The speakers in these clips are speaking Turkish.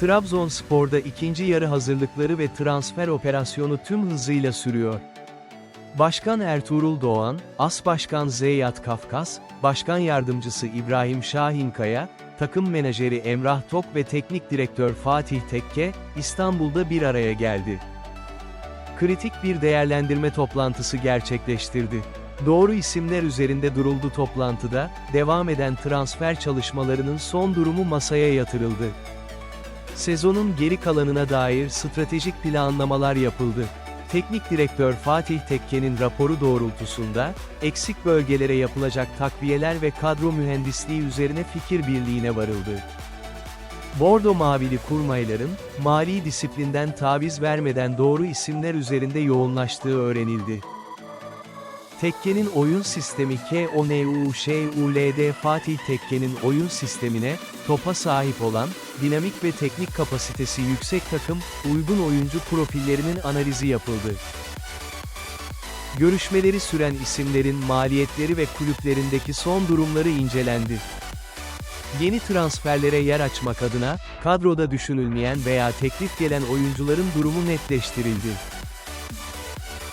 Trabzonspor'da ikinci yarı hazırlıkları ve transfer operasyonu tüm hızıyla sürüyor. Başkan Ertuğrul Doğan, As Başkan Zeyyat Kafkas, Başkan Yardımcısı İbrahim Şahinkaya, takım menajeri Emrah Tok ve teknik direktör Fatih Tekke, İstanbul'da bir araya geldi. Kritik bir değerlendirme toplantısı gerçekleştirdi. Doğru isimler üzerinde duruldu toplantıda, devam eden transfer çalışmalarının son durumu masaya yatırıldı. Sezonun geri kalanına dair stratejik planlamalar yapıldı. Teknik direktör Fatih Tekke'nin raporu doğrultusunda, eksik bölgelere yapılacak takviyeler ve kadro mühendisliği üzerine fikir birliğine varıldı. Bordo Mavili kurmayların, mali disiplinden taviz vermeden doğru isimler üzerinde yoğunlaştığı öğrenildi. Tekke'nin oyun sistemi KONUŞULD Fatih Tekke'nin oyun sistemine, topa sahip olan, dinamik ve teknik kapasitesi yüksek takım, uygun oyuncu profillerinin analizi yapıldı. Görüşmeleri süren isimlerin maliyetleri ve kulüplerindeki son durumları incelendi. Yeni transferlere yer açmak adına, kadroda düşünülmeyen veya teklif gelen oyuncuların durumu netleştirildi.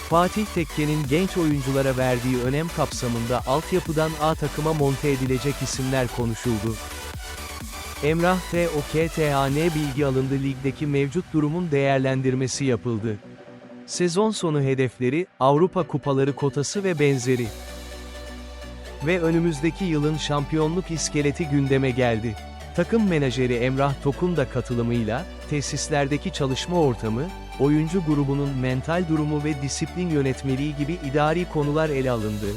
Fatih Tekke'nin genç oyunculara verdiği önem kapsamında altyapıdan A takıma monte edilecek isimler konuşuldu. Emrah T. OKTAN bilgi alındı ligdeki mevcut durumun değerlendirmesi yapıldı. Sezon sonu hedefleri, Avrupa Kupaları kotası ve benzeri. Ve önümüzdeki yılın şampiyonluk iskeleti gündeme geldi. Takım menajeri Emrah Tok'un da katılımıyla, tesislerdeki çalışma ortamı, oyuncu grubunun mental durumu ve disiplin yönetmeliği gibi idari konular ele alındı.